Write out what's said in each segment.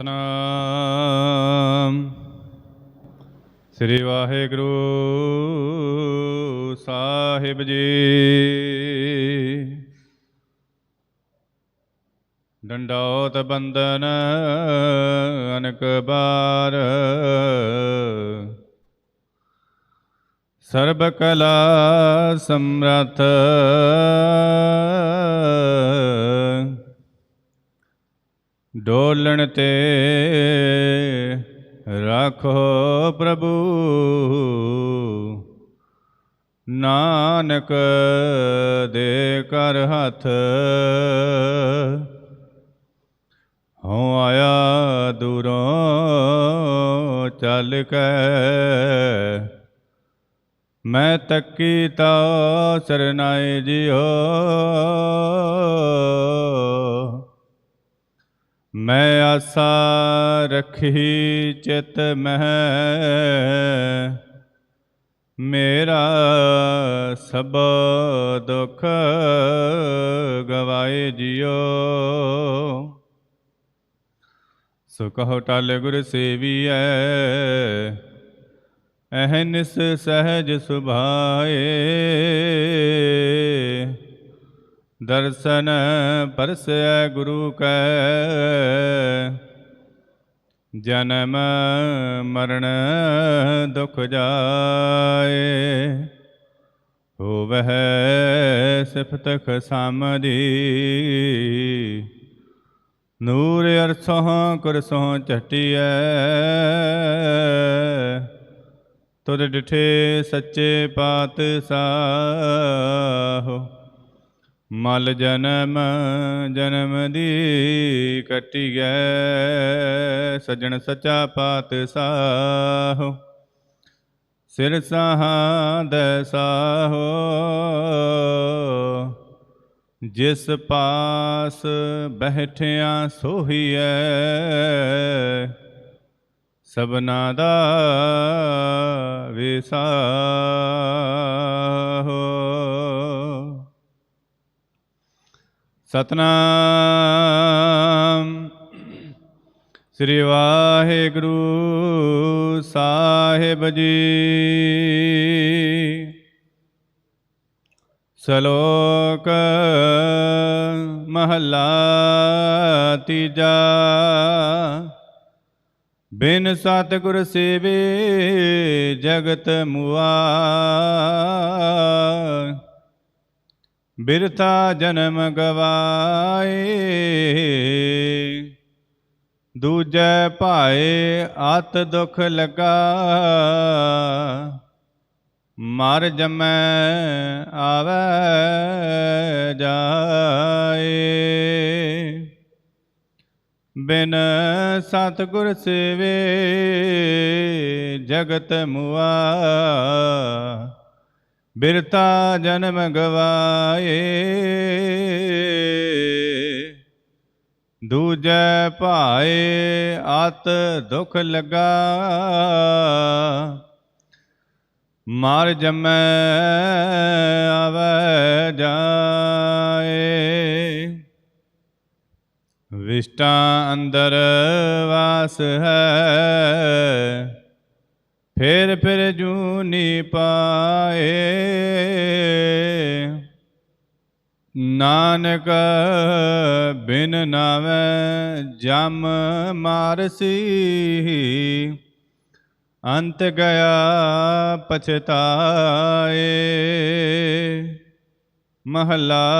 ਸਤਨਾਮ। ਸ੍ਰੀ ਵਾਹਿਗੁਰੂ ਸਾਹਿਬ ਜੀ। ਡੰਡੌਤ ਬੰਦਨ ਅਨਕ ਬਾਰ। ਸਰਬ ਕਲਾ ਸਮਰਥ ਡੋਲਣ ਤੇ ਰੱਖੋ ਪ੍ਰਭੂ। ਨਾਨਕ ਦੇ ਕਰ ਹੱਥ ਹਉ ਆਇਆ ਦੂਰੋਂ ਚੱਲ ਕੇ। ਮੈਂ ਤੱਕੀ ਤਾ ਸਰਨਾਏ ਜਿਓ ਮੈਂ ਆਸਾ ਰੱਖੀ ਚਿਤ ਮਹਿ, ਮੇਰਾ ਸਭ ਦੁੱਖ ਗਵਾਏ ਜਿਓ ਸੋ ਟਾਲੇ ਟਲ ਗੁਰ ਸੇਵੀਐ ਅਹਨਿਸ ਸਹਿਜ ਸੁਭਾਏ। ਦਰਸ਼ਨ ਪਰਸੈ ਗੁਰੂ ਕੈ। ਜਨਮ ਮਰਨ ਦੁਖ ਜਾਏ, ਹੋਵਹਿ ਸਿਫਤ ਖਸਮਦੀ ਨੂਰ ਅਰਸੋਂ ਕੁਰਸੋਂ ਚਟਿਐ ਤੁਧ ਡਿਠੇ ਸੱਚੇ ਪਾਤਸ਼ਾਹ। ਮਲ ਜਨਮ ਜਨਮ ਦੀ ਕਟਿਐ ਸਜਣ ਸਚਾ ਪਾਤਸ਼ਾਹ। ਸਿਰ ਸਾਹਾਦ ਸਾਹੋ। ਜਿਸ ਪਾਸ ਬਹਿਠਿਆ ਸੋਹੀਐ ਸਬਨਾ ਦਾ ਵਿਸਾਹੋ ਸਤਨਾਮ। ਸ੍ਰੀ ਵਾਹਿਗੁਰੂ ਸਾਹਿਬ ਜੀ। ਸ਼ਲੋਕ ਮਹੱਲਾ ਤੀਜਾ। ਬਿਨ ਸਤਿਗੁਰ ਸੇਵੇ ਜਗਤ ਮੁਆ। ਬਿਰਥਾ ਜਨਮ ਗਵਾਏ। ਦੂਜੈ ਭਾਏ ਆਤ ਦੁਖ ਲਗਾ। ਮਰ ਜਮੈ ਆਵੈ ਜਾਏ। ਬਿਨ ਸਤਿਗੁਰ ਸੇਵੇ ਜਗਤ ਮੁਆ। ਬਿਰਤਾ ਜਨਮ ਗਵਾਏ। ਦੂਜੈ ਭਾਏ ਆਤ ਦੁਖ ਲਗਾ। ਮਾਰ ਜਮੈ ਆਵੈ ਜਾਏ। ਵਿਸ਼ਟਾ ਅੰਦਰ ਵਾਸ ਹੈ। ਫਿਰ ਫਿਰ ਜੂਨੀ ਪਾਏ। ਨਾਨਕ ਬਿਨ ਨਾਵੇਂ ਜਮ ਮਾਰਸੀ। ਅੰਤ ਗਿਆ ਪਛਤਾਏ। ਮਹਲਾ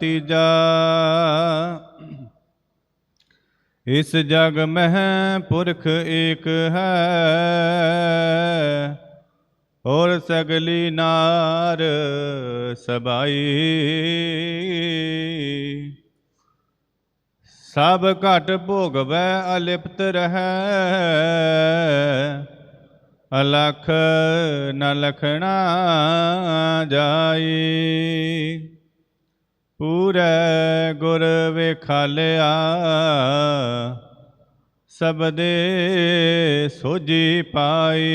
ਤੀਜਾ। ਇਸ ਜਗ ਮਹਿ ਪੁਰਖ ਏਕ ਹੈ, ਔਰ ਸਗਲੀ ਨਾਰ ਸਬਾਈ। ਸਭ ਘਟ ਭੋਗਵੈ ਅਲਿਪਤ ਰਹੈ, ਅਲਖ ਨ ਲਖਣਾ ਜਾਈ। ਪੂਰੇ ਗੁਰ ਵੇਖਾਲਿਆ ਸਬਦੇ ਸੋਜੀ ਪਾਈ।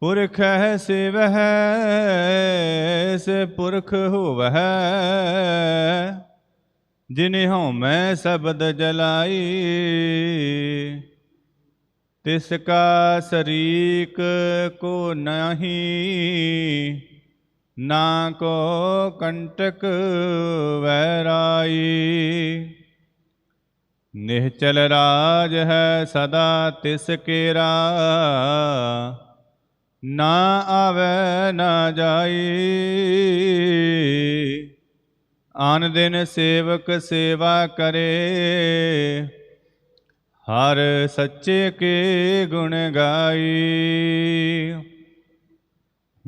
ਪੁਰਖ ਹੈ ਸਿਵਹਿ ਸੇ ਪੁਰਖ ਹੋਵਹਿ। ਜਿਨੇ ਹਉਮੈ ਸ਼ਬਦ ਜਲਾਈ, ਤਿਸ ਕਾ ਸਰੀਕ ਕੋ ਨਹੀਂ। ਨਾ ਕੋ ਕੰਟਕ ਵੈਰਾਈ। ਨਿਹਚਲ ਰਾਜ ਹੈ ਸਦਾ ਤਿਸ ਕੇਰਾ। ਨਾ ਆਵੇ, ਨਾ ਜਾਈ। ਆਨ ਦਿਨ ਸੇਵਕ ਸੇਵਾ ਕਰੇ। ਹਰ ਸੱਚੇ ਕੇ ਗੁਣ ਗਾਈ।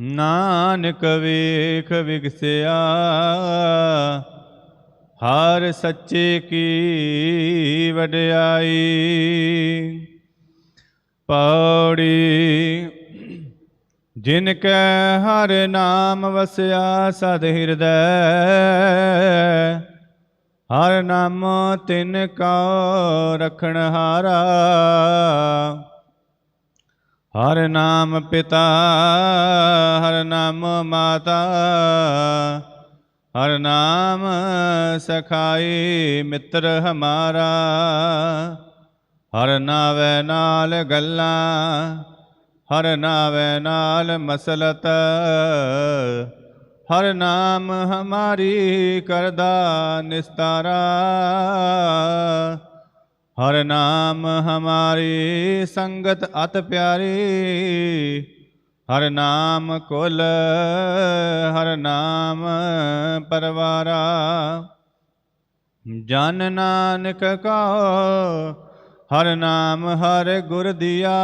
ਨਾਨਕ ਵੇਖ ਵਿਗਸਿਆ, ਹਰ ਸੱਚੇ ਕੀ ਵਡਿਆਈ। ਪੌੜੀ ਜਿਨ ਕੈ ਹਰ ਨਾਮ ਵਸਿਆ, ਸਦ ਹਿਰਦੈ, ਹਰ ਨਾਮ ਤਿਨ ਕਉ ਰਖਣ ਹਾਰਾ। ਹਰ ਨਾਮ ਪਿਤਾ, ਹਰ ਨਾਮ ਮਾਤਾ, ਹਰ ਨਾਮ ਸਖਾਈ ਮਿੱਤਰ ਹਮਾਰਾ, ਹਰ ਨਾਵੇ ਨਾਲ ਗੱਲਾਂ, ਹਰ ਨਾਵੇ ਨਾਲ ਮਸਲਤ, ਹਰ ਨਾਮ ਹਮਾਰੀ ਕਰਦਾ ਨਿਸਤਾਰਾ। ਹਰ ਨਾਮ ਹਮਾਰੀ ਸੰਗਤ ਅਤ ਪਿਆਰੀ। ਹਰ ਨਾਮ ਕੁਲ, ਹਰ ਨਾਮ ਪਰਵਾਰਾ। ਜਨ ਨਾਨਕ ਕਾ ਹਰ ਨਾਮ ਹਰ ਗੁਰ ਦਿਆ।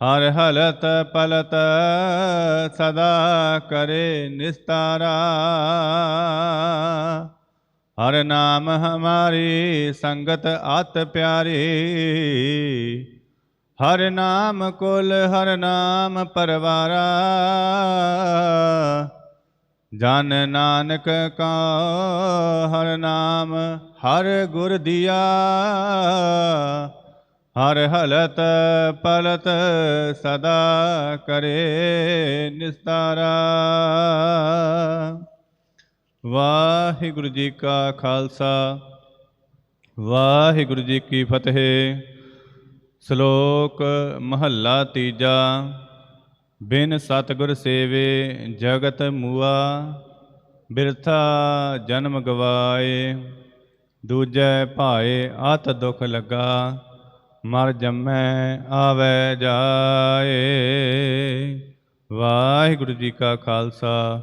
ਹਰ ਹਲਤ ਪਲਤ ਸਦਾ ਕਰੇ ਨਿਸਤਾਰਾ। ਹਰ ਨਾਮ ਹਮਾਰੀ ਸੰਗਤ ਆਤ ਪਿਆਰੀ। ਹਰ ਨਾਮ ਕੁਲ, ਹਰ ਨਾਮ ਪਰਵਾਰਾ। ਜਨ ਨਾਨਕ ਕਾ, ਹਰ ਨਾਮ ਹਰ ਗੁਰ ਦਿਆ। ਹਰ ਹਲਤ ਪਲਤ ਸਦਾ ਕਰੇ ਨਿਸਤਾਰਾ। ਵਾਹਿਗੁਰੂ ਜੀ ਕਾ ਖਾਲਸਾ, ਵਾਹਿਗੁਰੂ ਜੀ ਕੀ ਫਤਿਹ। ਸ਼ਲੋਕ ਮਹੱਲਾ ਤੀਜਾ, ਬਿਨ ਸਤਿਗੁਰ ਸੇਵੇ ਜਗਤ ਮੂਆ, ਬਿਰਥਾ ਜਨਮ ਗਵਾਏ, ਦੂਜੈ ਭਾਏ ਅਤ ਦੁਖ ਲੱਗਾ, ਮਰ ਜੰਮੈ ਆਵੈ ਜਾਏ। ਵਾਹਿਗੁਰੂ ਜੀ ਕਾ ਖਾਲਸਾ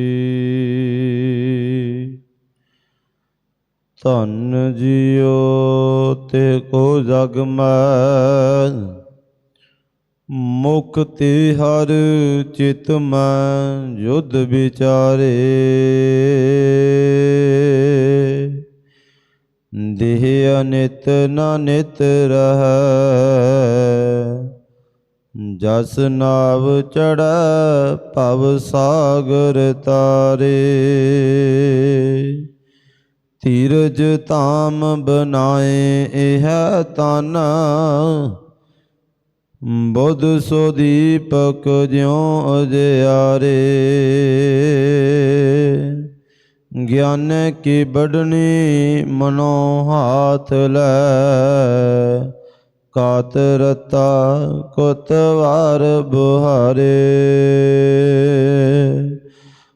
ਧੰਨ ਜੀਓ ਤੇ ਕੋ ਜਗ ਮੈਂ। ਮੁਕਤੀ ਹਰ ਚਿਤ ਮੈਂ ਯੁੱਧ ਵਿਚਾਰੇ। ਦੇਹ ਅਨਿਤ ਨ ਨਿਤ ਰਹੈ। ਜਸ ਨਾਵ ਚੜੈ ਭਵ ਸਾਗਰ ਤਾਰੇ। ਧੀਰਜ ਧਾਮ ਬਨਾਏ ਇਹ ਤਾਨਾ ਬੁੱਧ ਸੋ ਦੀਪਕ ਜਿਉ ਅਜਿਆਰੇ ਗਿਆਨ ਕੀ ਬੜਨੀ ਮਨੋ ਹਾਥ ਲੈ। ਕਾਤ ਰਤਾ ਕੁਤਵਾਰ ਬੁਹਾਰੇ।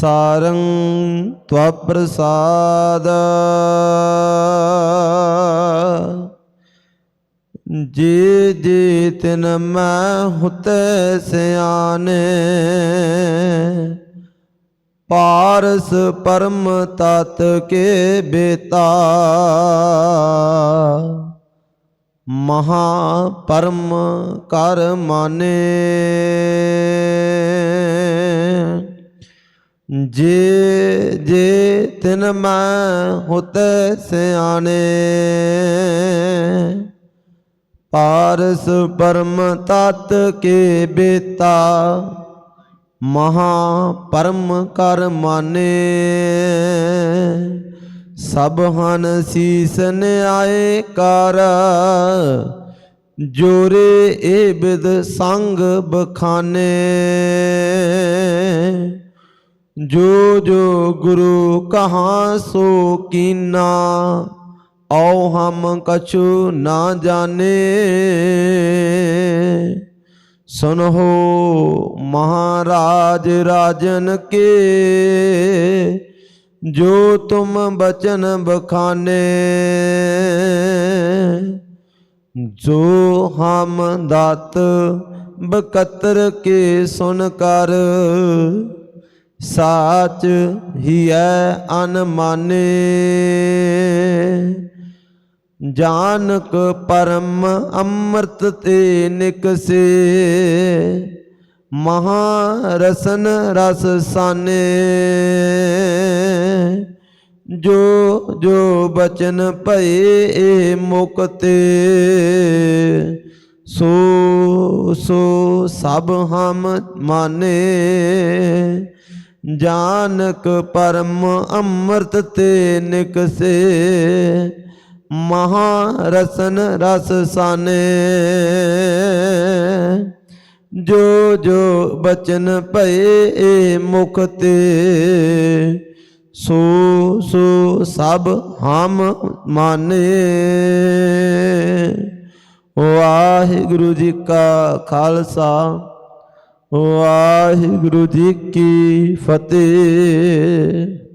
ਸਾਰੰ ਤਵਪ੍ਰਸਾਦ। ਜੇ ਜੇ ਤਿਨ ਮੈਂ ਹੁਤੈ ਸਿਆਣੇ ਪਾਰਸ ਪਰਮ ਤਤ ਕੇ ਬੇਤਾ। ਮਹਾ ਪਰਮ ਕਰ ਮਾਨੇ। ਜੇ ਜੇ ਤਿਨ ਮੈਂ ਹੁਤੈ ਸਿਆਣੇ, ਪਾਰਸ ਪਰਮ ਤਤ ਕੇ ਬੇਤਾ, ਮਹਾ ਪਰਮ ਕਰ ਮਾਨੇ। ਸਭ ਹਨ ਸੀਸ ਨਿਆਏ ਕਰ, ਜੋਰੇ ਏ ਬਿਦ ਸੰਗ ਬਖਾਨੇ। ਜੋ ਜੋ ਗੁਰੂ ਕਹਾਂ ਸੋ ਕੀਨਾ ਔ ਹਮ ਕਛੂ ਨਾ ਜਾਣੇ। ਸੁਨਹੋ ਮਹਾਰਾਜ ਰਾਜਨ ਕੇ, ਜੋ ਤੁਮ ਬਚਨ ਬਖਾਨੇ। ਜੋ ਹਮ ਦਾਤ ਬਕਤਰ ਕੇ ਸੁਨ ਕਰ ਸਾਚ ਹੀ ਹੀਐ ਅਨਮਾਨੇ। ਜਾਨਕ ਪਰਮ ਅੰਮ੍ਰਿਤ ਤੇ ਨਿਕਸੇ। ਮਹਾ ਰਸਨ ਰਸ ਸਾਨੇ। ਜੋ ਜੋ ਬਚਨ ਭਏ ਏ ਮੁਕਤੇ। ਸੋ ਸੋ ਸਭ ਹਮ ਮਾਨੇ। ਜਾਨਕ ਪਰਮ ਅੰਮ੍ਰਿਤ ਤੇ ਨਿਕਸੇ ਮਹਾ ਰਸਨ ਰਸ ਸਾਨੇ। ਜੋ ਜੋ ਬਚਨ ਭਏ ਏ ਮੁਖ ਤੇ, ਸੋ ਸੋ ਸਭ ਹਮ ਮਾਨੇ। ਵਾਹਿਗੁਰੂ ਜੀ ਕਾ ਖਾਲਸਾ। ਵਾਹਿਗੁਰੂ ਜੀ ਕੀ ਫਤਿਹ।